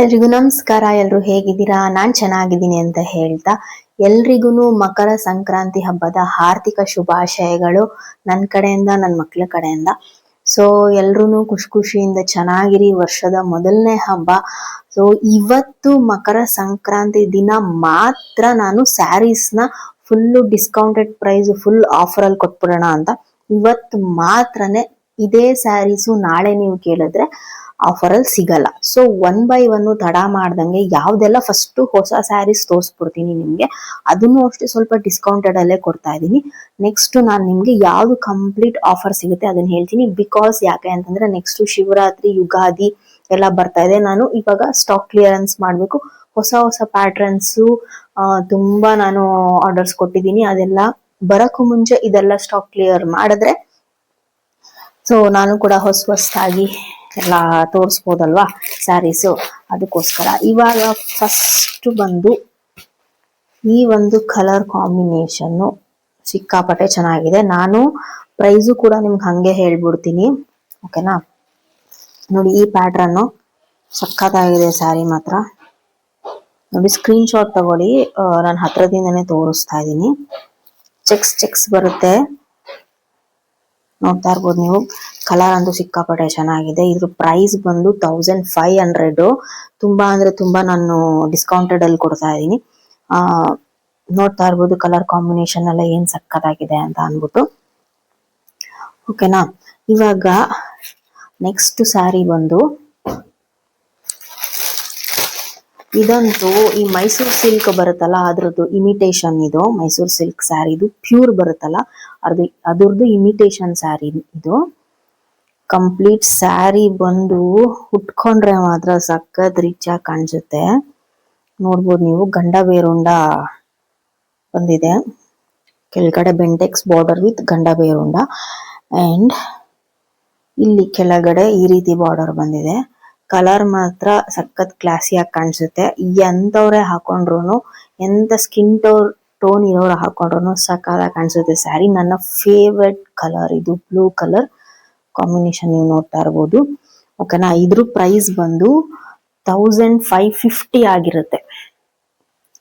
ಎಲ್ರಿಗೂ ನಮಸ್ಕಾರ, ಎಲ್ರು ಹೇಗಿದ್ದೀರಾ? ನಾನ್ ಚೆನ್ನಾಗಿದ್ದೀನಿ ಅಂತ ಹೇಳ್ತಾ ಎಲ್ರಿಗೂ ಮಕರ ಸಂಕ್ರಾಂತಿ ಹಬ್ಬದ ಆರ್ಥಿಕ ಶುಭಾಶಯಗಳು ನನ್ನ ಕಡೆಯಿಂದ ನನ್ನ ಮಕ್ಳ ಕಡೆಯಿಂದ. ಸೊ ಎಲ್ರು ಖುಷಿ ಖುಷಿಯಿಂದ ಚೆನ್ನಾಗಿರಿ. ವರ್ಷದ ಮೊದಲನೇ ಹಬ್ಬ. ಸೊ ಇವತ್ತು ಮಕರ ಸಂಕ್ರಾಂತಿ ದಿನ ಮಾತ್ರ ನಾನು ಸ್ಯಾರೀಸ್ನ full discounted price full offer ಅಲ್ಲಿ ಕೊಟ್ಬಿಡೋಣ ಅಂತ. ಇವತ್ತು ಮಾತ್ರನೇ ಇದೇ ಸ್ಯಾರೀಸು ನಾಳೆ ನೀವು ಕೇಳಿದ್ರೆ ಆಫರ್ ಅಲ್ಲಿ ಸಿಗಲ್ಲ. ಸೊ ಒನ್ ಬೈ ಒನ್ ತಡ ಮಾಡ್ದಂಗೆ ಯಾವ್ದೆಲ್ಲ ಫಸ್ಟ್ ಹೊಸ ಸ್ಯಾರೀಸ್ ತೋರಿಸ್ಬಿಡ್ತೀನಿ ನಿಮ್ಗೆ, ಅದನ್ನು ಅಷ್ಟೇ ಸ್ವಲ್ಪ ಡಿಸ್ಕೌಂಟೆಡ್ ಅಲ್ಲೇ ಕೊಡ್ತಾ ಇದ್ದೀನಿ. ನೆಕ್ಸ್ಟ್ ನಾನು ನಿಮ್ಗೆ ಯಾವ್ದು ಕಂಪ್ಲೀಟ್ ಆಫರ್ ಸಿಗುತ್ತೆ ಅದನ್ನ ಹೇಳ್ತೀನಿ. ಬಿಕಾಸ್ ಯಾಕೆ ಅಂತಂದ್ರೆ ನೆಕ್ಸ್ಟ್ ಶಿವರಾತ್ರಿ, ಯುಗಾದಿ ಎಲ್ಲ ಬರ್ತಾ ಇದೆ. ನಾನು ಇವಾಗ ಸ್ಟಾಕ್ ಕ್ಲಿಯರೆನ್ಸ್ ಮಾಡ್ಬೇಕು. ಹೊಸ ಹೊಸ ಪ್ಯಾಟ್ರನ್ಸ್ ತುಂಬಾ ನಾನು ಆರ್ಡರ್ಸ್ ಕೊಟ್ಟಿದ್ದೀನಿ. ಅದೆಲ್ಲ ಬರಕ್ಕೂ ಮುಂಚೆ ಇದೆಲ್ಲ ಸ್ಟಾಕ್ ಕ್ಲಿಯರ್ ಮಾಡಿದ್ರೆ ಸೊ ನಾನು ಕೂಡ ಹೊಸ ಹೊಸದಾಗಿ ಎಲ್ಲ ತೋರಿಸ್ಬೋದಲ್ವಾ ಸ್ಯಾರೀಸು? ಅದಕ್ಕೋಸ್ಕರ. ಇವಾಗ ಫಸ್ಟ್ ಬಂದು ಈ ಒಂದು ಕಲರ್ ಕಾಂಬಿನೇಷನ್ನು ಸಿಕ್ಕಾಪಟ್ಟೆ ಚೆನ್ನಾಗಿದೆ. ನಾನು ಪ್ರೈಸು ಕೂಡ ನಿಮ್ಗೆ ಹಂಗೆ ಹೇಳ್ಬಿಡ್ತೀನಿ. ಓಕೆನಾ ನೋಡಿ, ಈ ಪ್ಯಾಟ್ರನ್ನು ಸಖತ್ತಾಗಿದೆ ಸ್ಯಾರಿ ಮಾತ್ರ. ನೋಡಿ ಸ್ಕ್ರೀನ್ಶಾಟ್ ತಗೊಳ್ಳಿ. ನಾನು ಹತ್ರದಿಂದನೇ ತೋರಿಸ್ತಾ ಇದ್ದೀನಿ ಚೆಕ್ಸ್ ಚೆಕ್ಸ್ ಬರುತ್ತೆ. ನೋಡ್ತಾ ಇರ್ಬೋದು ನೀವು. ಕಲರ್ ಅಂತೂ ಸಿಕ್ಕಾಪಟ್ಟೆ ಚೆನ್ನಾಗಿದೆ. ಇದ್ರ ಪ್ರೈಸ್ ಬಂದು ತೌಸಂಡ್ ಫೈವ್ ಹಂಡ್ರೆಡ್ ತುಂಬಾ ಅಂದ್ರೆ ತುಂಬಾ ನಾನು ಡಿಸ್ಕೌಂಟೆಡ್ ಅಲ್ಲಿ ಕೊಡ್ತಾ ಇದ್ದೀನಿ. ಆ, ನೋಡ್ತಾ ಇರ್ಬೋದು ಕಲರ್ ಕಾಂಬಿನೇಷನ್ ಎಲ್ಲ ಏನ್ ಸಕ್ಕತ್ತಾಗಿದೆ ಅಂತ ಅನ್ಬಿಟ್ಟು ಓಕೆನಾ ಇವಾಗ ನೆಕ್ಸ್ಟ್ ಸ್ಯಾರಿ ಬಂದು ಇದಂತೂ ಈ ಮೈಸೂರ್ ಸಿಲ್ಕ್ ಬರುತ್ತಲ್ಲ, ಅದ್ರದ್ದು ಇಮಿಟೇಷನ್ ಇದು. ಮೈಸೂರ್ ಸಿಲ್ಕ್ ಸ್ಯಾರಿ ಇದು ಪ್ಯೂರ್ ಬರುತ್ತಲ್ಲ. ಅದು ಅದ್ರದ್ದು ಇಮಿಟೇಷನ್ ಸ್ಯಾರಿ ಇದು. ಕಂಪ್ಲೀಟ್ ಸ್ಯಾರಿ ಬಂದು ಉಟ್ಕೊಂಡ್ರೆ ಮಾತ್ರ ಸಖತ್ ರಿಚ್ ಆಗಿ ಕಾಣಿಸುತ್ತೆ. ನೋಡ್ಬೋದು ನೀವು, ಗಂಡ ಬೇರುಂಡ ಬಂದಿದೆ. ಕೆಳಗಡೆ ಬೆಂಟೆಕ್ಸ್ ಬಾರ್ಡರ್ ವಿತ್ ಗಂಡ ಬೇರುಂಡ. ಅಂಡ್ ಇಲ್ಲಿ ಕೆಳಗಡೆ ಈ ರೀತಿ ಬಾರ್ಡರ್ ಬಂದಿದೆ. ಕಲರ್ ಮಾತ್ರ ಸಖತ್ ಕ್ಲಾಸಿಯಾಗಿ ಕಾಣಿಸುತ್ತೆ. ಎಂತವ್ರೆ ಹಾಕೊಂಡ್ರು ಎಂತ ಸ್ಕಿನ್ ಟೋನ್ ಟೋನ್ ಇರೋರು ಹಾಕೊಂಡ್ರು ಸಖತ್ತಾಗಿ ಕಾಣಿಸುತ್ತೆ ಸ್ಯಾರಿ ನನ್ನ ಫೇವ್ರೆಟ್ ಕಲರ್ ಇದು ಬ್ಲೂ ಕಲರ್ ಕಾಂಬಿನೇಷನ್ ನೀವು ನೋಡ್ತಾ ಇರ್ಬೋದು. ಓಕೆನಾ ಇದ್ರ ಪ್ರೈಸ್ ಬಂದು ತೌಸಂಡ್ ಫೈವ್ ಫಿಫ್ಟಿ ಆಗಿರುತ್ತೆ.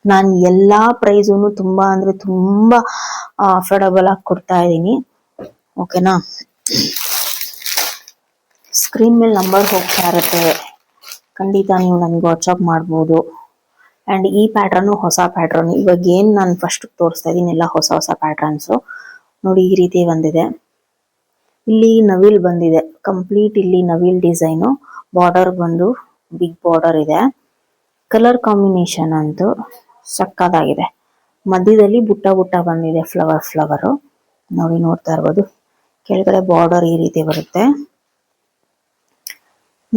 ನಾನು ಎಲ್ಲಾ ಪ್ರೈಸನ್ನು ತುಂಬಾ ಅಂದ್ರೆ ತುಂಬಾ ಅಫೋರ್ಡಬಲ್ ಆಗಿ ಕೊಡ್ತಾ ಇದ್ದೀನಿ. ಓಕೆನಾ ಸ್ಕ್ರೀನ್ ಮೇಲೆ ನಂಬರ್ ಹೋಗ್ತಾ ಇರುತ್ತೆ. ಖಂಡಿತ ನೀವು ನನಗೆ ವಾಟ್ಸಪ್ ಮಾಡ್ಬೋದು. ಅಂಡ್ ಈ ಪ್ಯಾಟ್ರನ್ನು ಹೊಸ ಪ್ಯಾಟ್ರನ್ ಇವಾಗ ಏನು ನಾನು ಫಸ್ಟ್ ತೋರಿಸ್ತಾ ಇದ್ದೀನಿ, ಎಲ್ಲ ಹೊಸ ಹೊಸ ಪ್ಯಾಟ್ರನ್ಸು ನೋಡಿ, ಈ ರೀತಿ ಬಂದಿದೆ. ಇಲ್ಲಿ ನವಿಲ್ ಬಂದಿದೆ. ಕಂಪ್ಲೀಟ್ ಇಲ್ಲಿ ನವಿಲ್ ಡಿಸೈನು ಬಾರ್ಡರ್ ಬಂದು ಬಿಗ್ ಬಾರ್ಡರ್ ಇದೆ. ಕಲರ್ ಕಾಂಬಿನೇಷನ್ ಅಂತೂ ಸಕ್ಕದಾಗಿದೆ. ಮಧ್ಯದಲ್ಲಿ ಬುಟ್ಟ ಬುಟ್ಟ ಬಂದಿದೆ ಫ್ಲವರ್ ಫ್ಲವರು ನೋಡಿ, ನೋಡ್ತಾ ಇರ್ಬೋದು. ಕೆಳಗಡೆ ಬಾರ್ಡರ್ ಈ ರೀತಿ ಬರುತ್ತೆ.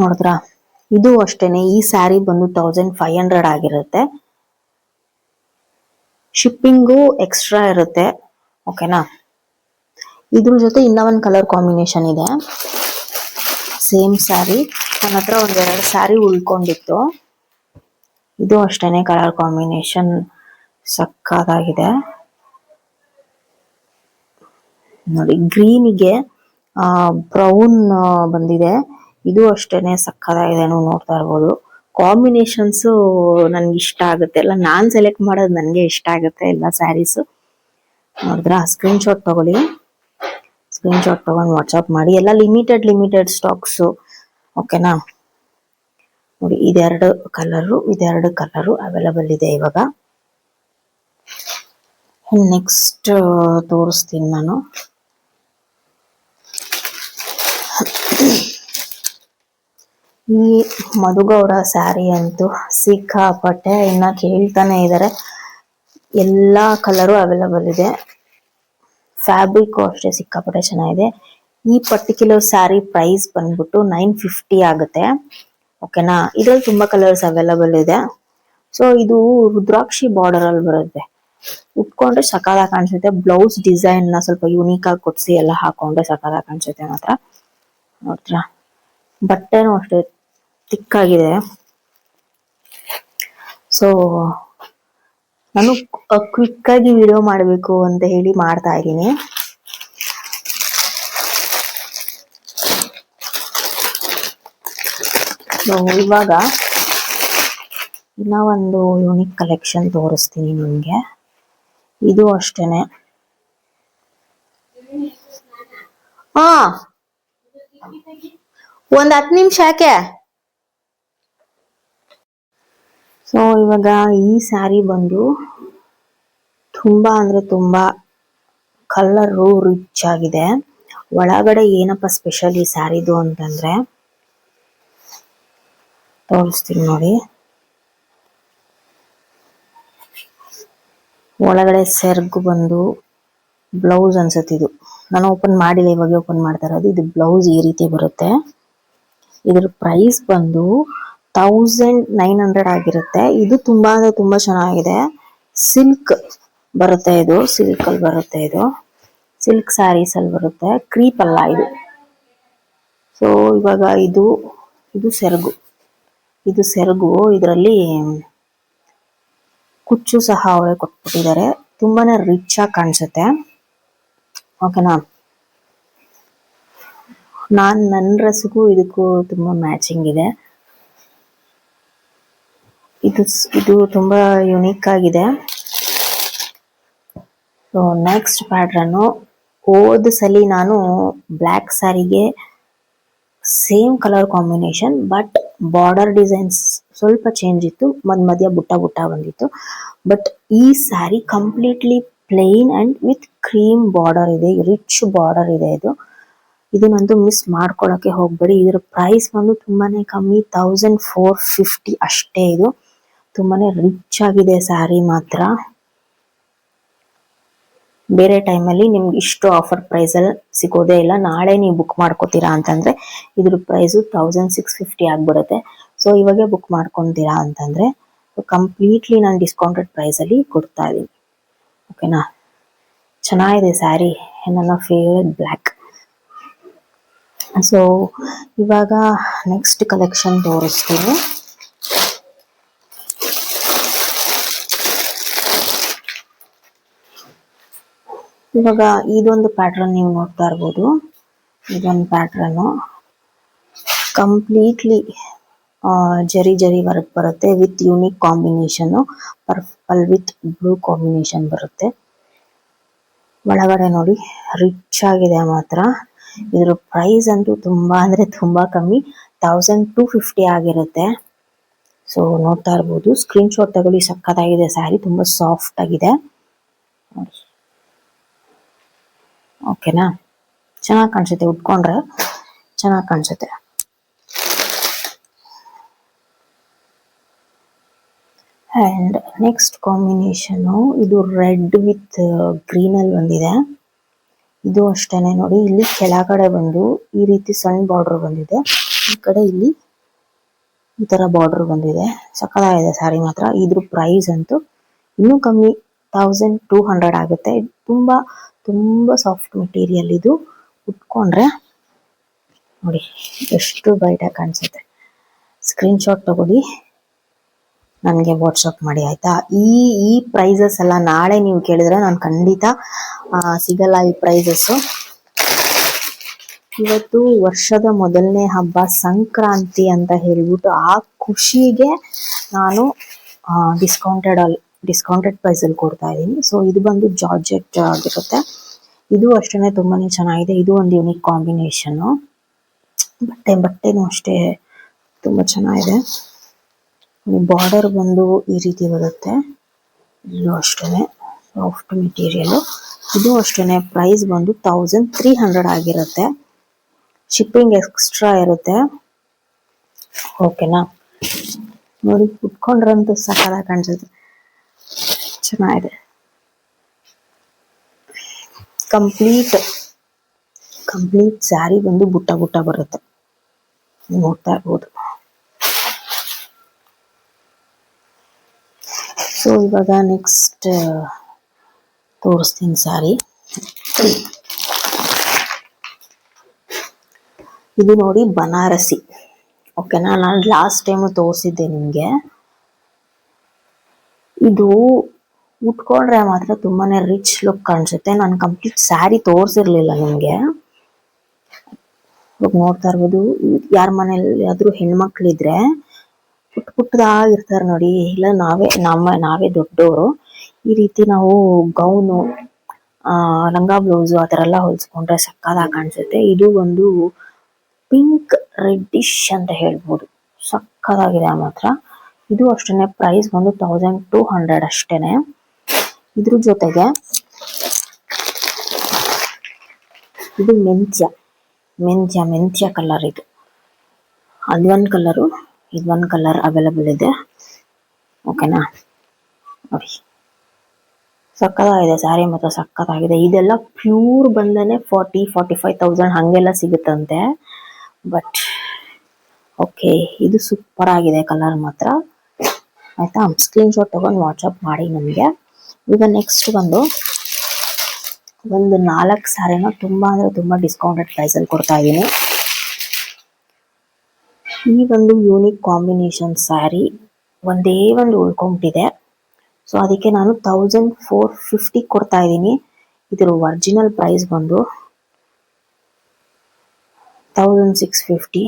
ನೋಡಿದ್ರಾ? ಇದು ಅಷ್ಟೇನೆ, ಈ ಸ್ಯಾರಿ ಬಂದು ತೌಸಂಡ್ ಫೈವ್ ಹಂಡ್ರೆಡ್ ಆಗಿರುತ್ತೆ. ಶಿಪ್ಪಿಂಗು ಎಕ್ಸ್ಟ್ರಾ ಇರುತ್ತೆ. ಓಕೆನಾ ಇದ್ರ ಜೊತೆ ಇನ್ನ ಒಂದು ಕಲರ್ ಕಾಂಬಿನೇಷನ್ ಇದೆ. ಸೇಮ್ ಸ್ಯಾರಿ. ನನ್ನ ಹತ್ರ ಒಂದೆರಡು ಸ್ಯಾರಿ ಉಳ್ಕೊಂಡಿತ್ತು. ಇದು ಅಷ್ಟೇನೆ ಕಲರ್ ಕಾಂಬಿನೇಷನ್ ಸಕ್ಕದಾಗಿದೆ. ನೋಡಿ ಗ್ರೀನಿಗೆ ಬ್ರೌನ್ ಬಂದಿದೆ. ಇದು ಅಷ್ಟೇನೆ ಸಕ್ಕದಾಗಿದೆ ನೀವು ನೋಡ್ತಾ ಇರ್ಬೋದು. ಕಾಂಬಿನೇಷನ್ಸ್ ನನ್ಗೆ ಇಷ್ಟ ಆಗುತ್ತೆ. ಎಲ್ಲ ನಾನ್ ಸೆಲೆಕ್ಟ್ ಮಾಡೋದು ನನಗೆ ಇಷ್ಟ ಆಗುತ್ತೆ, ಎಲ್ಲ ಸ್ಯಾರೀಸ್ ನೋಡಿದ್ರ? ಸ್ಕ್ರೀನ್ ಶಾಟ್ ತಗೊಳ್ಳಿ. ಸ್ಕ್ರೀನ್ ಶಾಟ್ ತಗೊಂಡು ವಾಟ್ಸಪ್ ಮಾಡಿ. ಎಲ್ಲ ಲಿಮಿಟೆಡ್ ಲಿಮಿಟೆಡ್ ಸ್ಟಾಕ್ಸ್ ಓಕೆನಾ ನೋಡಿ, ಇದೆರಡು ಕಲರು ಇದೆರಡು ಕಲರು ಅವೈಲಬಲ್ ಇದೆ ಇವಾಗ. ನೆಕ್ಸ್ಟ್ ತೋರಿಸ್ತೀನಿ ನಾನು. ಈ ಮಧುಗೌಡ ಸ್ಯಾರಿ ಅಂತೂ ಸಿಕ್ಕಾಪಟ್ಟೆ ಇನ್ನ ಕೇಳ್ತಾನೆ ಇದಾರೆ. ಎಲ್ಲ ಕಲರು ಅವೈಲಬಲ್ ಇದೆ. ಫ್ಯಾಬ್ರಿಕ್ ಅಷ್ಟೇ ಸಿಕ್ಕಾಪಟ್ಟೆ ಚೆನ್ನಾಗಿದೆ. ಈ ಪರ್ಟಿಕ್ಯುಲರ್ ಸ್ಯಾರಿ ಪ್ರೈಸ್ ಬಂದ್ಬಿಟ್ಟು ನೈನ್ ಫಿಫ್ಟಿ ಆಗುತ್ತೆ. ಓಕೆನಾ ಇದ್ರಲ್ಲಿ ತುಂಬಾ ಕಲರ್ಸ್ ಅವೈಲಬಲ್ ಇದೆ. ಸೊ ಇದು ರುದ್ರಾಕ್ಷಿ ಬಾರ್ಡರ್ ಅಲ್ಲಿ ಬರುತ್ತೆ. ಉಟ್ಕೊಂಡ್ರೆ ಸಕಾಲ ಕಾಣಿಸುತ್ತೆ. ಬ್ಲೌಸ್ ಡಿಸೈನ್ನ ಸ್ವಲ್ಪ ಯೂನಿಕ್ ಆಗಿ ಕೊಡ್ಸಿ ಎಲ್ಲ ಹಾಕೊಂಡ್ರೆ ಸಕಾಲ ಕಾಣಿಸುತ್ತೆ ಮಾತ್ರ. ನೋಡ್ತೀರಾ? ಬಟ್ಟೆನೂ ಅಷ್ಟೇ ತಿಕ್ಕಾಗಿದೆ ಸೊ ನಾನು ಕ್ವಿಕ್ ಆಗಿ ವಿಡಿಯೋ ಮಾಡಬೇಕು ಅಂತ ಹೇಳಿ ಮಾಡ್ತಾ ಇದ್ದೀನಿ. ಇವಾಗ ಇನ್ನ ಒಂದು ಯೂನಿಕ್ ಕಲೆಕ್ಷನ್ ತೋರಿಸ್ತೀನಿ ನಿಮ್ಗೆ. ಇದು ಅಷ್ಟೇನೆ. ಹಾ ಒಂದು ಹತ್ತು ನಿಮಿಷ ಯಾಕೆ? ಸೊ ಇವಾಗ ಈ ಸ್ಯಾರಿ ಬಂದು ತುಂಬಾ ಅಂದ್ರೆ ತುಂಬಾ ಕಲರು ರಿಚ್ ಆಗಿದೆ ಒಳಗಡೆ ಏನಪ್ಪ ಸ್ಪೆಷಲ್ ಈ ಸ್ಯಾರಿದು ಅಂತಂದ್ರೆ? ತೋರಿಸ್ತೀನಿ ನೋಡಿ. ಒಳಗಡೆ ಸೆರ್ಗು ಬಂದು ಬ್ಲೌಸ್ ಅನ್ಸುತ್ತೆ ಇದು. ನಾನು ಓಪನ್ ಮಾಡಿಲ್ಲ, ಇವಾಗ ಓಪನ್ ಮಾಡ್ತಾ ಇರೋದು. ಇದು ಬ್ಲೌಸ್ ಈ ರೀತಿ ಬರುತ್ತೆ. ಇದ್ರ ಪ್ರೈಸ್ ಬಂದು ತೌಸಂಡ್ ನೈನ್ ಹಂಡ್ರೆಡ್ ಆಗಿರುತ್ತೆ. ಇದು ತುಂಬಾ ಅಂದ್ರೆ ತುಂಬಾ ಚೆನ್ನಾಗಿದೆ. ಸಿಲ್ಕ್ ಬರುತ್ತೆ ಇದು. ಸಿಲ್ಕ್ ಅಲ್ಲಿ ಬರುತ್ತೆ ಇದು. ಸಿಲ್ಕ್ ಸ್ಯಾರೀಸ್ ಅಲ್ಲಿ ಬರುತ್ತೆ. ಕ್ರೀಪ್ ಅಲ್ಲ ಇದು. ಸೊ ಇವಾಗ ಇದು ಇದು ಸೆರಗು. ಇದು ಸೆರಗು. ಇದರಲ್ಲಿ ಕುಚ್ಚು ಸಹ ಅವರೇ ಕೊಟ್ಬಿಟ್ಟಿದ್ದಾರೆ. ತುಂಬಾನೇ ರಿಚ್ ಆಗಿ ಕಾಣಿಸುತ್ತೆ. ಓಕೆನಾ ನಾನ್ ನನ್ನ ಡ್ರೆಸ್ಗೂ ಇದಕ್ಕೂ ತುಂಬಾ ಮ್ಯಾಚಿಂಗ್ ಇದೆ. ಇದು ಇದು ತುಂಬಾ ಯುನೀಕ್ ಆಗಿದೆ. ಸೊ ನೆಕ್ಸ್ಟ್ ಪ್ಯಾಟ್ರನ್ನು ಹೋದ ಸಲ ನಾನು black ಸ್ಯಾರಿಗೆ same colour combination but border designs ಸ್ವಲ್ಪ ಚೇಂಜ್ ಇತ್ತು, ಮದ್ ಮಧ್ಯ ಬುಟ್ಟ ಬುಟ್ಟ ಬಂದಿತ್ತು. ಬಟ್ ಈ sari completely plain and with cream border ಇದೆ ರಿಚ್ ಬಾರ್ಡರ್ ಇದೆ ಇದು. ಇದನ್ನಂತೂ ಮಿಸ್ ಮಾಡ್ಕೊಳಕ್ಕೆ ಹೋಗ್ಬೇಡಿ. ಇದರ ಪ್ರೈಸ್ ಬಂದು ತುಂಬಾನೇ ಕಮ್ಮಿ ತೌಸಂಡ್ ಫೋರ್ ಫಿಫ್ಟಿ ಅಷ್ಟೇ ಇದು. ತುಂಬಾನೇ ರಿಚ್ ಆಗಿದೆ ಸ್ಯಾರಿ ಮಾತ್ರ. ಬೇರೆ ಟೈಮಲ್ಲಿ ನಿಮ್ಗೆ ಇಷ್ಟು ಆಫರ್ ಪ್ರೈಸಲ್ಲಿ ಸಿಗೋದೇ ಇಲ್ಲ. ನಾಳೆ ನೀವು ಬುಕ್ ಮಾಡ್ಕೋತೀರಾ ಅಂತಂದ್ರೆ ಇದ್ರ ಪ್ರೈಸು ತೌಸಂಡ್ ಸಿಕ್ಸ್ ಫಿಫ್ಟಿ ಆಗ್ಬಿಡುತ್ತೆ. ಸೊ ಇವಾಗೆ ಬುಕ್ ಮಾಡ್ಕೊಂತೀರಾ ಅಂತಂದ್ರೆ ಕಂಪ್ಲೀಟ್ಲಿ ನಾನು ಡಿಸ್ಕೌಂಟೆಡ್ ಪ್ರೈಸಲ್ಲಿ ಕೊಡ್ತಾ ಇದ್ದೀನಿ. ಓಕೆನಾ ಚೆನ್ನಾಗಿದೆ ಸ್ಯಾರಿ ನನ್ನ ಫೇವ್ರೆಟ್ ಬ್ಲ್ಯಾಕ್ ಸೊ ಇವಾಗ ನೆಕ್ಸ್ಟ್ ಕಲೆಕ್ಷನ್ ತೋರಿಸ್ತೀನಿ. ಇವಾಗ ಇದೊಂದು ಪ್ಯಾಟ್ರನ್ ನೀವು ನೋಡ್ತಾ ಇರ್ಬೋದು. ಇದೊಂದು ಪ್ಯಾಟ್ರನ್ನು ಕಂಪ್ಲೀಟ್ಲಿ ಜರಿ ಜರಿ ವರ್ಕ್ ಬರುತ್ತೆ with unique combination purple with blue combination ಬರುತ್ತೆ. ಒಳಗಡೆ ನೋಡಿ ರಿಚ್ ಆಗಿದೆ ಮಾತ್ರ. ಇದ್ರ ಪ್ರೈಸ್ ಅಂತೂ ತುಂಬಾ ಅಂದ್ರೆ ತುಂಬಾ ಕಮ್ಮಿ. ತೌಸಂಡ್ ಟೂ ಫಿಫ್ಟಿ ಆಗಿರುತ್ತೆ. ಸೊ ನೋಡ್ತಾ ಇರ್ಬೋದು. ಸ್ಕ್ರೀನ್ ಶಾಟ್ ತಗೊಳ್ಳಿ ಸಕ್ಕತ್ತಾಗಿದೆ ಸ್ಯಾರಿ ತುಂಬಾ ಸಾಫ್ಟ್ ಆಗಿದೆ. ನೋಡಿ ಓಕೆನಾ? ಚೆನ್ನಾಗಿ ಕಾಣಿಸುತ್ತೆ, ಉಟ್ಕೊಂಡ್ರೆ ಚೆನ್ನಾಗಿ ಕಾಣಿಸುತ್ತೆ. ಆ್ಯಂಡ್ ನೆಕ್ಸ್ಟ್ ಕಾಂಬಿನೇಷನು ಇದು ರೆಡ್ ವಿತ್ ಗ್ರೀನಲ್ಲಿ ಬಂದಿದೆ. ಇದು ಅಷ್ಟೇ ನೋಡಿ, ಇಲ್ಲಿ ಕೆಳಗಡೆ ಬಂದು ಈ ರೀತಿ ಸಣ್ಣ ಬಾರ್ಡರ್ ಬಂದಿದೆ. ಈ ಕಡೆ ಇಲ್ಲಿ ಈ ತರ ಬಾರ್ಡರ್ ಬಂದಿದೆ. ಸಕ್ಕದಾಗಿದೆ ಸ್ಯಾರಿ ಮಾತ್ರ. ಇದ್ರ ಪ್ರೈಸ್ ಅಂತೂ ಇನ್ನೂ ಕಮ್ಮಿ ತೌಸಂಡ್ ಟೂ ಹಂಡ್ರೆಡ್ ಆಗುತ್ತೆ. ತುಂಬಾ ತುಂಬಾ ಸಾಫ್ಟ್ ಮೆಟೀರಿಯಲ್ ಇದು. ಉಟ್ಕೊಂಡ್ರೆ ನೋಡಿ ಎಷ್ಟು ಆಗಿ ಕಾಣಿಸುತ್ತೆ. ಸ್ಕ್ರೀನ್ ಶಾಟ್ ತಗೊಳ್ಳಿ. ನನಗೆ ವಾಟ್ಸಪ್ ಮಾಡಿ, ಆಯ್ತಾ? ಈ ಈ ಪ್ರೈಸಸ್ ಎಲ್ಲ ನಾಳೆ ನೀವು ಕೇಳಿದ್ರೆ ನಾನು ಖಂಡಿತ ಸಿಗಲ್ಲ ಈ ಪ್ರೈಸಸ್ಸು ಇವತ್ತು ವರ್ಷದ ಮೊದಲನೇ ಹಬ್ಬ, ಸಂಕ್ರಾಂತಿ ಅಂತ ಹೇಳ್ಬಿಟ್ಟು ಆ ಖುಷಿಗೆ ನಾನು ಡಿಸ್ಕೌಂಟೆಡ್ ಅಲ್ಲಿ ಡಿಸ್ಕೌಂಟೆಡ್ ಪ್ರೈಸ್ ಅಲ್ಲಿ ಕೊಡ್ತಾ ಇದ್ದೀನಿ. ಸೊ ಇದು ಬಂದು ಜಾರ್ಜೆಟ್ ಆಗಿರುತ್ತೆ. ಇದು ಅಷ್ಟೇ ತುಂಬಾನೇ ಚೆನ್ನಾಗಿದೆ. ಇದು ಒಂದು ಯೂನಿಕ್ ಕಾಂಬಿನೇಷನ್ ಬಟ್ಟೆ, ಬಟ್ಟೆನೂ ಅಷ್ಟೇ ತುಂಬಾ ಚೆನ್ನಾಗಿದೆ. ಬಾರ್ಡರ್ ಬಂದು ಈ ರೀತಿ ಬರುತ್ತೆ. ಇದು ಅಷ್ಟೇ ಸಾಫ್ಟ್ ಮೆಟೀರಿಯಲ್ ಇದು ಅಷ್ಟೇ ಪ್ರೈಸ್ ಬಂದು ತೌಸಂಡ್ ತ್ರೀ ಹಂಡ್ರೆಡ್ ಆಗಿರುತ್ತೆ. ಶಿಪ್ಪಿಂಗ್ ಎಕ್ಸ್ಟ್ರಾ ಇರುತ್ತೆ. ಓಕೆನಾ ನೋಡಿ, ಉಟ್ಕೊಂಡ್ರಂತೂ ಸಕಲ ಕಾಣಿಸುತ್ತೆ. ಚೆನ್ನಾಗಿದೆ. ಕಂಪ್ಲೀಟ್ ಕಂಪ್ಲೀಟ್ ಸ್ಯಾರಿ ಬಂದು ಬುಟ್ಟ ಬುಟ್ಟ ಬರುತ್ತೆ. ನೋಡ್ತಾ ಇರ್ಬೋದು. ಸೊ ಇವಾಗ ನೆಕ್ಸ್ಟ್ ತೋರಿಸ್ತೀನಿ ಸ್ಯಾರಿ ಇದು ನೋಡಿ ಬನಾರಸಿ. ಓಕೆನಾ ನಾನು ಲಾಸ್ಟ್ ಟೈಮ್ ತೋರಿಸಿದ್ದೆ ನಿಮಗೆ. ಇದು ಉಟ್ಕೊಂಡ್ರೆ ಮಾತ್ರ ತುಂಬಾನೇ ರಿಚ್ ಲುಕ್ ಕಾಣಿಸುತ್ತೆ. ನಾನು ಕಂಪ್ಲೀಟ್ ಸ್ಯಾರಿ ತೋರಿಸಿರ್ಲಿಲ್ಲ ನನಗೆ ಇವಾಗ ನೋಡ್ತಾ ಇರ್ಬೋದು ಯಾರ ಮನೇಲಿ ಆದ್ರೂ ಹೆಣ್ಮಕ್ಳಿದ್ರೆ ಪುಟ್ ಪುಟ್ಟದಾಗಿರ್ತಾರೆ ನೋಡಿ. ಇಲ್ಲ, ನಾವೇ, ನಮ್ಮ, ನಾವೇ ದೊಡ್ಡವರು ಈ ರೀತಿ ನಾವು ಗೌನು ಲಂಗ ಬ್ಲೌಸ್ ಆ ಥರ ಎಲ್ಲ ಹೊಲ್ಸ್ಕೊಂಡ್ರೆ ಸಕ್ಕದಾಗಿ ಕಾಣಿಸುತ್ತೆ. ಇದು ಒಂದು ಪಿಂಕ್ ರೆಡ್ಡಿಶ್ ಅಂತ ಹೇಳ್ಬೋದು. ಸಕ್ಕದಾಗಿದೆ ಮಾತ್ರ. ಇದು ಅಷ್ಟೇನೆ ಪ್ರೈಸ್ ಬಂದು ತೌಸಂಡ್ ಟೂ ಹಂಡ್ರೆಡ್ ಅಷ್ಟೇನೆ. ಇದ್ರ ಜೊತೆಗೆ ಇದು ಮೆಂತ್ಯ ಮೆಂತ್ಯ ಮೆಂತ್ಯ ಕಲರ್ ಇದು. ಅದೊಂದು ಕಲರು ಇದೊಂದು ಕಲರ್ ಅವೈಲಬಲ್ ಇದೆ. ಓಕೆನಾ ನೋಡಿ. ಸಕ್ಕತ್ತಾಗಿದೆ ಸ್ಯಾರಿ ಮಾತ್ರ, ಸಕ್ಕತ್ತಾಗಿದೆ. ಇದೆಲ್ಲ ಪ್ಯೂರ್ ಬಂದನೆ ಫಾರ್ಟಿ ಫಾರ್ಟಿ ಫೈವ್ ತೌಸಂಡ್ ಹಾಗೆಲ್ಲ ಸಿಗುತ್ತಂತೆ. ಬಟ್ ಓಕೆ ಇದು ಸೂಪರ್ ಆಗಿದೆ ಕಲರ್ ಮಾತ್ರ. ಆಯ್ತಾ? ಸ್ಕ್ರೀನ್ಶಾಟ್ ತೊಗೊಂಡು ವಾಟ್ಸಪ್ ಮಾಡಿ ನನಗೆ ಈಗ ನೆಕ್ಸ್ಟ್ ಬಂದು ಒಂದು ನಾಲ್ಕು ಸಾರಿನ ತುಂಬಾ ಅಂದ್ರೆ ತುಂಬಾ ಡಿಸ್ಕೌಂಟೆಡ್ ಪ್ರೈಸಲ್ಲಿ ಕೊಡ್ತಾ ಇದ್ದೀನಿ. ಈ ಒಂದು ಯೂನಿಕ್ ಕಾಂಬಿನೇಷನ್ ಸ್ಯಾರಿ ಒಂದೇ ಒಂದು ಉಳ್ಕೊಂಬಿಟ್ಟಿದೆ ಸೊ ಅದಕ್ಕೆ ನಾನು ತೌಸಂಡ್ ಫೋರ್ ಫಿಫ್ಟಿ ಕೊಡ್ತಾ ಇದ್ದೀನಿ. ಇದರ ಒರಿಜಿನಲ್ ಪ್ರೈಸ್ ಬಂದು ತೌಸಂಡ್ ಸಿಕ್ಸ್ ಫಿಫ್ಟಿ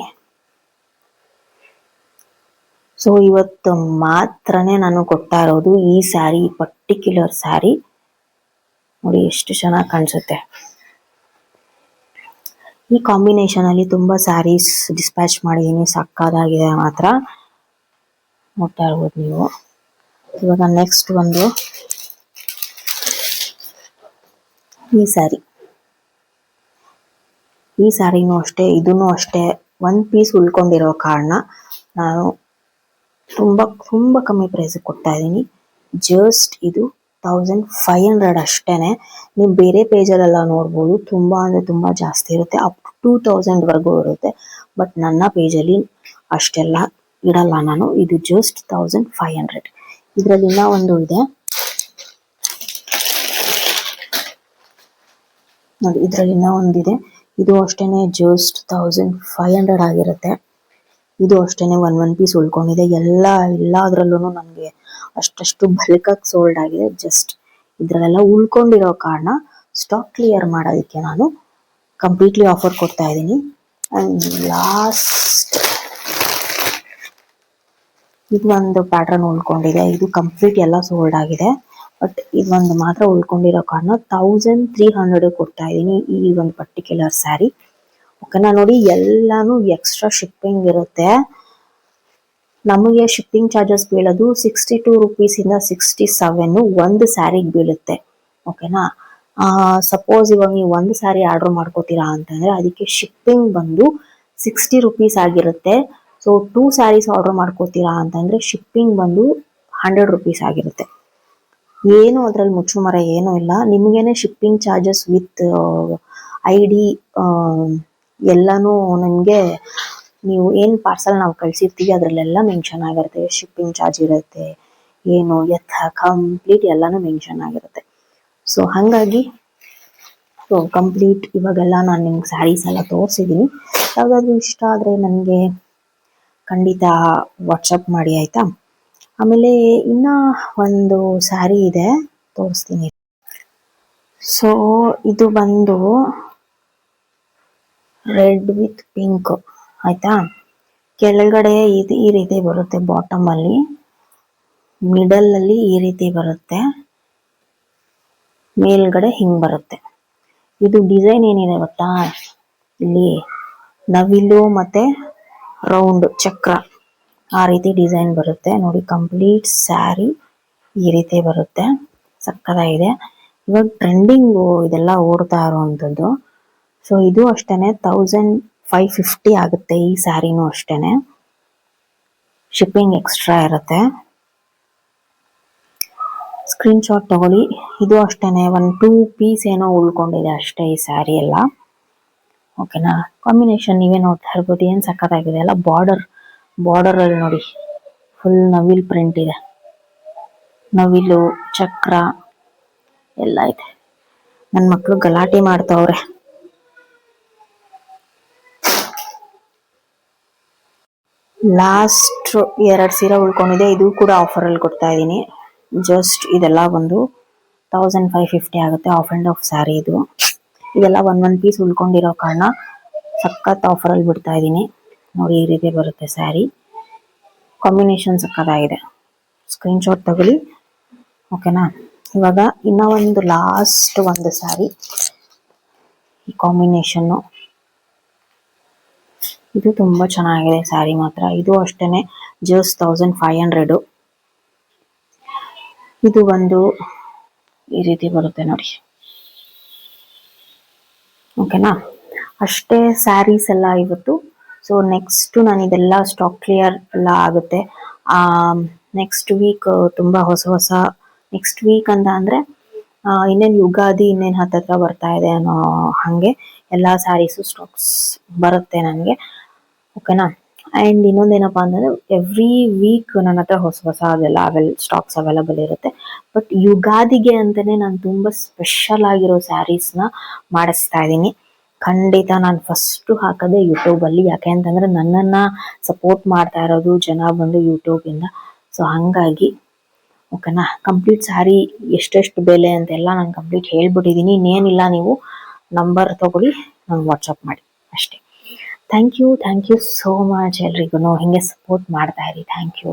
ಸೊ ಇವತ್ತು ಮಾತ್ರನೇ ನಾನು ಕೊಡ್ತಾ ಇರೋದು ಈ ಸ್ಯಾರಿ ಪರ್ಟಿಕ್ಯುಲರ್ ಸ್ಯಾರಿ. ನೋಡಿ ಎಷ್ಟು ಚೆನ್ನಾಗಿ ಕಾಣಿಸುತ್ತೆ. ಈ ಕಾಂಬಿನೇಷನ್ ಅಲ್ಲಿ ತುಂಬಾ ಸ್ಯಾರೀಸ್ ಡಿಸ್ಪ್ಯಾಚ್ ಮಾಡಿದೀನಿ, ಸಕ್ಕದಾಗಿದೆ ಮಾತ್ರ. ನೋಡ್ತಾ ಇರ್ಬೋದು ನೀವು. ಇವಾಗ ನೆಕ್ಸ್ಟ್ ಒಂದು ಈ ಸ್ಯಾರಿ. ಈ ಸ್ಯಾರಿನೂ ಅಷ್ಟೇ ಇದನ್ನು ಅಷ್ಟೇ ಒಂದ್ ಪೀಸ್ ಉಳ್ಕೊಂಡಿರೋ ಕಾರಣ ನಾನು ತುಂಬಾ ತುಂಬಾ ಕಮ್ಮಿ ಪ್ರೈಸ್ ಕೊಡ್ತಾ ಇದ್ದೀನಿ. ಜಸ್ಟ್ ಇದು ತೌಸಂಡ್ ಫೈವ್ ಹಂಡ್ರೆಡ್ ಅಷ್ಟೇನೆ. ನೀವು ಬೇರೆ ಪೇಜಲ್ಲೆಲ್ಲ ನೋಡ್ಬೋದು, ತುಂಬಾ ಅಂದ್ರೆ ತುಂಬಾ ಜಾಸ್ತಿ ಇರುತ್ತೆ ಅಪ್ ಟು ಟೂ ತೌಸಂಡ್ ವರೆಗೂ ಇರುತ್ತೆ. ಬಟ್ ನನ್ನ ಪೇಜಲ್ಲಿ ಅಷ್ಟೆಲ್ಲ ಇಡಲ್ಲ ನಾನು, ಇದು ಜಸ್ಟ್ ತೌಸಂಡ್ ಫೈವ್ ಹಂಡ್ರೆಡ್ ಇದರಲ್ಲಿ ಇನ್ನೊಂದು ಇದೆ. ನೋಡಿ, ಇದರಲ್ಲಿ ಇನ್ನೊಂದು ಒಂದಿದೆ. ಇದು ಅಷ್ಟೇನೆ ಜಸ್ಟ್ ತೌಸಂಡ್ ಫೈವ್ ಹಂಡ್ರೆಡ್ ಆಗಿರುತ್ತೆ. ಇದು ಅಷ್ಟೇನೆ ಒನ್ ಒನ್ ಪೀಸ್ ಉಳ್ಕೊಂಡಿದೆ. ಎಲ್ಲ ಎಲ್ಲದರಲ್ಲೂ ನನಗೆ ಅಷ್ಟಷ್ಟು ಬಲ್ಕಾಗಿ ಸೋಲ್ಡ್ ಆಗಿದೆ. ಜಸ್ಟ್ ಇದ್ರಲ್ಲೆಲ್ಲ ಉಳ್ಕೊಂಡಿರೋ ಕಾರಣ ಸ್ಟಾಕ್ ಕ್ಲಿಯರ್ ಮಾಡೋದಕ್ಕೆ ನಾನು ಕಂಪ್ಲೀಟ್ಲಿ ಆಫರ್ ಕೊಡ್ತಾ ಇದ್ದೀನಿ. ಅಂಡ್ ಲಾಸ್ಟ್ ಇದೊಂದು ಪ್ಯಾಟರ್ನ್ ಉಳ್ಕೊಂಡಿದೆ. ಇದು ಕಂಪ್ಲೀಟ್ ಎಲ್ಲ ಸೋಲ್ಡ್ ಆಗಿದೆ. ಬಟ್ ಇದೊಂದು ಮಾತ್ರ ಉಳ್ಕೊಂಡಿರೋ ಕಾರಣ ತೌಸಂಡ್ ತ್ರೀ ಹಂಡ್ರೆಡ್ ಕೊಡ್ತಾ ಇದ್ದೀನಿ ಈ ಒಂದು ಪರ್ಟಿಕ್ಯುಲರ್ ಸ್ಯಾರಿ ಓಕೆನಾ ನೋಡಿ ಎಲ್ಲಾನು ಎಕ್ಸ್ಟ್ರಾ ಶಿಪ್ಪಿಂಗ್ ಇರುತ್ತೆ. ನಮಗೆ ಶಿಪ್ಪಿಂಗ್ ಚಾರ್ಜಸ್ ಬೀಳೋದು ಸಿಕ್ಸ್ಟಿ ಟೂ ರುಪೀಸ್ ಇಂದ ಸಿಕ್ಸ್ಟಿ ಸೆವೆನ್ ಒಂದು ಸ್ಯಾರಿಗೆ ಬೀಳುತ್ತೆ. ಓಕೆನಾ ಸಪೋಸ್ ಇವಾಗ ನೀವು ಒಂದು ಸ್ಯಾರಿ ಆರ್ಡರ್ ಮಾಡ್ಕೋತೀರಾ ಅಂತಂದ್ರೆ ಅದಕ್ಕೆ ಶಿಪ್ಪಿಂಗ್ ಬಂದು ಸಿಕ್ಸ್ಟಿ ರುಪೀಸ್ ಆಗಿರುತ್ತೆ. ಸೊ ಟೂ ಸ್ಯಾರೀಸ್ ಆರ್ಡರ್ ಮಾಡ್ಕೋತೀರಾ ಅಂತಂದ್ರೆ ಶಿಪ್ಪಿಂಗ್ ಬಂದು ಹಂಡ್ರೆಡ್ ರುಪೀಸ್ ಆಗಿರುತ್ತೆ. ಏನು ಅದ್ರಲ್ಲಿ ಮುಚ್ಚುಮರ ಏನೂ ಇಲ್ಲ. ನಿಮಗೇನೆ shipping charges with I D ಎಲ್ಲಾನು ನಿಮಗೆ ನೀವು ಏನ್ ಪಾರ್ಸಲ್ ನಾವು ಕಳ್ಸಿರ್ತೀವಿ, ಅದ್ರಲ್ಲೆಲ್ಲ ಮೆನ್ಷನ್ ಆಗಿರುತ್ತೆ. ಶಿಪ್ಪಿಂಗ್ ಚಾರ್ಜ್ ಇರುತ್ತೆ, ಏನು ಎತ್ತ ಕಂಪ್ಲೀಟ್ ಎಲ್ಲಾನು ಮೆನ್ಷನ್ ಆಗಿರುತ್ತೆ. ಸೊ ಹಂಗಾಗಿ ಸೊ ಕಂಪ್ಲೀಟ್ ಇವಾಗೆಲ್ಲ ನಾನು ನಿಮ್ಗೆ ಸ್ಯಾರೀಸ್ ಎಲ್ಲ ತೋರಿಸಿದ್ದೀನಿ ಯಾವ್ದಾದ್ರು ಇಷ್ಟ ಆದ್ರೆ ನನಗೆ ಖಂಡಿತ ವಾಟ್ಸಪ್ ಮಾಡಿ, ಆಯ್ತಾ? ಆಮೇಲೆ ಇನ್ನ ಒಂದು ಸ್ಯಾರಿ ಇದೆ, ತೋರಿಸ್ತೀನಿ. ಸೊ ಇದು ಬಂದು ರೆಡ್ ವಿತ್ ಪಿಂಕ್ ಆಯ್ತಾ? ಕೆಳಗಡೆ ಇದು ಈ ರೀತಿ ಬರುತ್ತೆ ಬಾಟಮ್ ಅಲ್ಲಿ. ಮಿಡಲ್ ಅಲ್ಲಿ ಈ ರೀತಿ ಬರುತ್ತೆ. ಮೇಲ್ಗಡೆ ಹಿಂಗ್ ಬರುತ್ತೆ. ಇದು ಡಿಸೈನ್ ಏನಿದೆ ಗೊತ್ತಾ? ಇಲ್ಲಿ ನವಿಲು ಮತ್ತೆ ರೌಂಡ್ ಚಕ್ರ. ಆ ರೀತಿ ಡಿಸೈನ್ ಬರುತ್ತೆ. ನೋಡಿ ಕಂಪ್ಲೀಟ್ ಸ್ಯಾರಿ ಈ ರೀತಿ ಬರುತ್ತೆ. ಸಕ್ಕದಾಗಿದೆ ಇವಾಗ ಟ್ರೆಂಡಿಂಗು ಇದೆಲ್ಲ ಓಡ್ತಾ ಇರುವಂಥದ್ದು ಸೊ ಇದು ಅಷ್ಟೇ ತೌಸಂಡ್ ಫೈವ್ ಫಿಫ್ಟಿ ಆಗುತ್ತೆ ಈ ಸ್ಯಾರಿನೂ ಅಷ್ಟೇನೆ. ಶಿಪ್ಪಿಂಗ್ ಎಕ್ಸ್ಟ್ರಾ ಇರುತ್ತೆ. ಸ್ಕ್ರೀನ್ ಶಾಟ್ ತಗೊಳ್ಳಿ. ಇದು ಅಷ್ಟೇನೆ, ಒಂದು ಟೂ ಪೀಸ್ ಏನೋ ಉಳ್ಕೊಂಡಿದೆ ಅಷ್ಟೇ ಈ ಸ್ಯಾರಿ ಎಲ್ಲ. ಓಕೆನಾ ಕಾಂಬಿನೇಷನ್ ನೀವೇ ನೋಡ್ತಾ ಇರ್ಬೋದು ಏನು ಸಕ್ಕತ್ತಾಗಿದೆ ಅಲ್ಲ? ಬಾರ್ಡರ್ ಬಾರ್ಡರ್ ಅಲ್ಲಿ ನೋಡಿ. ಫುಲ್ ನವಿಲ್ ಪ್ರಿಂಟ್ ಇದೆ. ನವಿಲು, ಚಕ್ರ, ಎಲ್ಲ ಇದೆ. ನನ್ನ ಮಕ್ಕಳು ಗಲಾಟೆ ಮಾಡ್ತಾವ್ರೆ. ಲಾಸ್ಟ್ ಎರಡು ಸೀರೆ ಉಳ್ಕೊಂಡಿದೆ. ಇದು ಕೂಡ ಆಫರ್ ಅಲ್ಲಿ ಕೊಡ್ತಾ ಇದ್ದೀನಿ. ಜಸ್ಟ್ ಇದೆಲ್ಲ ಒಂದು ತೌಸಂಡ್ ಫೈವ್ ಫಿಫ್ಟಿ ಆಗುತ್ತೆ ಆಫ್ ಅಂಡ್ ಆಫ್ ಸ್ಯಾರಿ ಇದು. ಇದೆಲ್ಲ ಒನ್ ಒನ್ ಪೀಸ್ ಉಳ್ಕೊಂಡಿರೋ ಕಾರಣ ಸಖತ್ ಆಫರ್ ಅಲ್ಲಿ ಬಿಡ್ತಾ ಇದ್ದೀನಿ. ನೋಡಿ ಈ ರೀತಿ ಬರುತ್ತೆ ಸ್ಯಾರಿ ಕಾಂಬಿನೇಷನ್ ಸಕ್ಕತ್ತಾಗಿದೆ ಸ್ಕ್ರೀನ್ಶಾಟ್ ತಗೊಳ್ಳಿ. ಓಕೆನಾ ಇವಾಗ ಇನ್ನ ಒಂದು ಲಾಸ್ಟ್ ಒಂದು ಸ್ಯಾರಿ ಈ ಕಾಂಬಿನೇಷನ್ನು ಇದು ತುಂಬಾ ಚೆನ್ನಾಗಿದೆ ಸ್ಯಾರಿ ಮಾತ್ರ. ಇದು ಅಷ್ಟೇನೆ, ಜಸ್ಟ್ ತೌಸಂಡ್ ಫೈವ್ ಹಂಡ್ರೆಡ್ ಇದು ಒಂದು ಈ ರೀತಿ ಬರುತ್ತೆ ನೋಡಿ. ಓಕೆನಾ? ಅಷ್ಟೇ ಸ್ಯಾರೀಸ್ ಎಲ್ಲ ಇವತ್ತು. ಸೊ ನೆಕ್ಸ್ಟ್ ನಾನು ಇದೆಲ್ಲ ಸ್ಟಾಕ್ ಕ್ಲಿಯರ್ ಎಲ್ಲ ಆಗುತ್ತೆ. ನೆಕ್ಸ್ಟ್ ವೀಕ್ ತುಂಬಾ ಹೊಸ ಹೊಸ ನೆಕ್ಸ್ಟ್ ವೀಕ್ ಅಂತ ಅಂದ್ರೆ ಇನ್ನೇನ್ ಯುಗಾದಿ ಇನ್ನೇನ್ ಹತ್ತತ್ರ ಬರ್ತಾ ಇದೆ ಅನ್ನೋ ಹಂಗೆ ಎಲ್ಲಾ ಸ್ಯಾರೀಸು ಸ್ಟಾಕ್ಸ್ ಬರುತ್ತೆ ನನಗೆ. ಓಕೆನಾ ಅಂಡ್ ಇನ್ನೊಂದೇನಪ್ಪಾ ಅಂದ್ರೆ ಎವ್ರಿ ವೀಕ್ ನನ್ನ ಹತ್ರ ಹೊಸ ಹೊಸ ಅದೆಲ್ಲ ಅವೆಲ್ ಸ್ಟಾಕ್ಸ್ ಅವೈಲಬಲ್ ಇರುತ್ತೆ. ಬಟ್ ಯುಗಾದಿಗೆ ಅಂತಾನೆ ನಾನು ತುಂಬಾ ಸ್ಪೆಷಲ್ ಆಗಿರೋ ಸ್ಯಾರೀಸ್ನ ಮಾಡಿಸ್ತಾ ಇದ್ದೀನಿ. ಖಂಡಿತ ನಾನು ಫಸ್ಟ್ ಹಾಕೋದೇ ಯೂಟ್ಯೂಬ್ ಅಲ್ಲಿ. ಯಾಕೆ ಅಂತಂದ್ರೆ ನನ್ನನ್ನ ಸಪೋರ್ಟ್ ಮಾಡ್ತಾ ಇರೋದು ಜನ ಬಂದು ಯೂಟ್ಯೂಬ್ ಇಂದ. ಸೊ ಹಂಗಾಗಿ ಓಕೆನಾ? ಕಂಪ್ಲೀಟ್ ಸಾರಿ ಎಷ್ಟೆಷ್ಟು ಬೆಲೆ ಅಂತೆಲ್ಲ ನಾನು ಕಂಪ್ಲೀಟ್ ಹೇಳ್ಬಿಟ್ಟಿದ್ದೀನಿ ಇನ್ನೇನಿಲ್ಲ ನೀವು ನಂಬರ್ ತಗೊಳ್ಳಿ, ನಂಗೆ ವಾಟ್ಸಪ್ ಮಾಡಿ. ಅಷ್ಟೇ. Thank you thank you so much ಎಲ್ರಿಗೂ ಹಿಂಗೆ ಸಪೋರ್ಟ್ ಮಾಡ್ತಾ ಇರಿ. Thank you